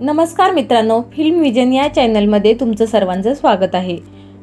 नमस्कार मित्रांनो film vision या चॅनलमध्ये तुमचं सर्वांचं स्वागत आहे.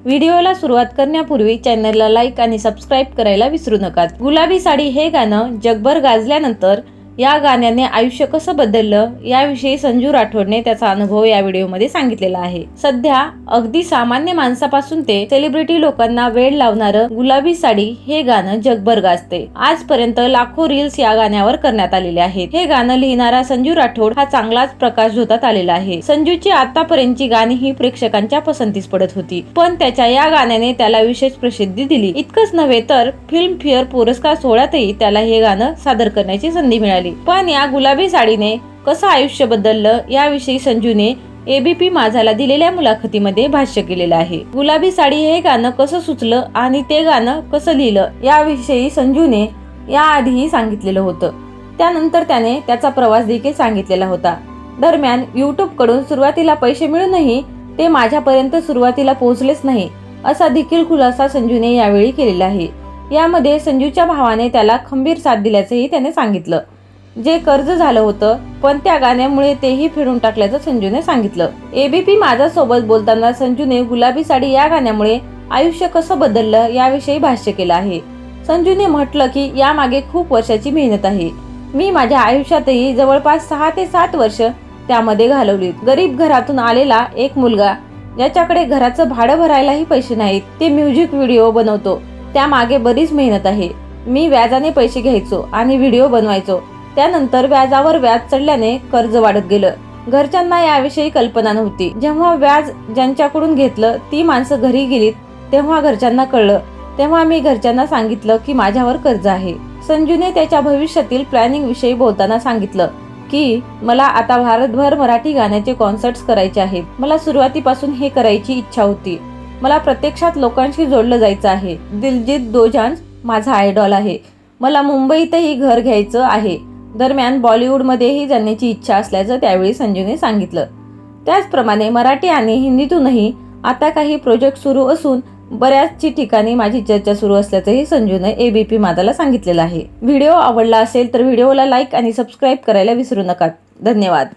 व्हिडिओला सुरुवात करण्यापूर्वी चॅनलला लाईक आणि सबस्क्राईब करायला विसरू नका. गुलाबी साडी हे गाणं जगभर गाजल्यानंतर या गाण्याने आयुष्य कसं बदललं याविषयी संजू राठोडने त्याचा अनुभव या व्हिडिओमध्ये सांगितलेला आहे. सध्या अगदी सामान्य माणसापासून ते सेलिब्रिटी लोकांना वेळ लावणारं गुलाबी साडी हे गाणं जगभर गाजते. आजपर्यंत लाखो रील्स या गाण्यावर करण्यात आलेले आहेत. हे गाणं लिहिणारा संजू राठोड हा चांगलाच प्रकाश झोतात आलेला आहे. संजूची आतापर्यंतची गाणी ही प्रेक्षकांच्या पसंतीस पडत होती. पण त्याच्या या गाण्याने त्याला विशेष प्रसिद्धी दिली. इतकंच नव्हे तर फिल्मफेअर पुरस्कार सोहळ्यातही त्याला हे गाणं सादर करण्याची संधी मिळाली. पण या गुलाबी साडीने कसं आयुष्य बदललं याविषयी संजूने एबीपी माझाला दिलेल्या मुलाखतीमध्ये भाष्य केलेलं आहे. गुलाबी साडी हे गाणं कसं सुचलं आणि ते गाणं कसं लिहिलं याविषयी संजूने याआधीही सांगितलेलं होतं. त्यानंतर त्याने त्याचा प्रवास देखील सांगितलेला होता. दरम्यान युट्यूबकडून सुरुवातीला पैसे मिळूनही ते माझ्यापर्यंत सुरुवातीला पोहोचलेच नाही असा देखील खुलासा संजूने यावेळी केलेला आहे. यामध्ये संजूच्या भावाने त्याला खंबीर साथ दिल्याचंही त्याने सांगितलं. जे कर्ज झालं होतं पण त्या गाण्यामुळे तेही फेडून टाकल्याचं संजूने सांगितलं. एबीपी माझा सोबत बोलताना संजूने गुलाबी साडी या गाण्यामुळे आयुष्य कसं बदललं याविषयी भाष्य केलं आहे. संजूने म्हटलं की यामागे खूप वर्षाची मेहनत आहे. मी माझ्या आयुष्यातही जवळपास सहा ते सात वर्ष त्यामध्ये घालवली. गरीब घरातून आलेला एक मुलगा ज्याच्याकडे घराचं भाडं भरायलाही पैसे नाहीत. ते म्युझिक व्हिडिओ बनवतो. त्यामागे बरीच मेहनत आहे. मी व्याजाने पैसे घ्यायचो आणि व्हिडिओ बनवायचो. त्यानंतर व्याजावर व्याज चढल्याने कर्ज वाढत गेलं. घरच्यांना याविषयी कल्पना नव्हती. जेव्हा व्याज ज्यांच्याकडून घेतलं ती माणसं घरी गेलीत तेव्हा घरच्यांना कळलं. तेव्हा मी घरच्यांना सांगितलं की माझ्यावर कर्ज आहे. संजूने त्याच्या भविष्यातील प्लॅनिंग विषयी बोलताना सांगितलं की मला आता भारतभर मराठी गाण्याचे कॉन्सर्ट्स करायचे आहेत. मला सुरुवातीपासून हे करायची इच्छा होती. मला प्रत्यक्षात लोकांशी जोडलं जायचं आहे. दिलजित दोजांज माझा आयडॉल आहे. मला मुंबईतही घर घ्यायचं आहे. दरम्यान बॉलिवूडमध्येही जाण्याची इच्छा असल्याचं त्यावेळी संजूने सांगितलं. त्याचप्रमाणे मराठी आणि हिंदीतूनही आता काही प्रोजेक्ट सुरू असून बऱ्याचशी ठिकाणी माझी चर्चा सुरू असल्याचंही संजूने एबीपी मादाला सांगितलेलं आहे. व्हिडिओ आवडला असेल तर व्हिडिओला लाईक आणि सबस्क्राईब करायला विसरू नका. धन्यवाद.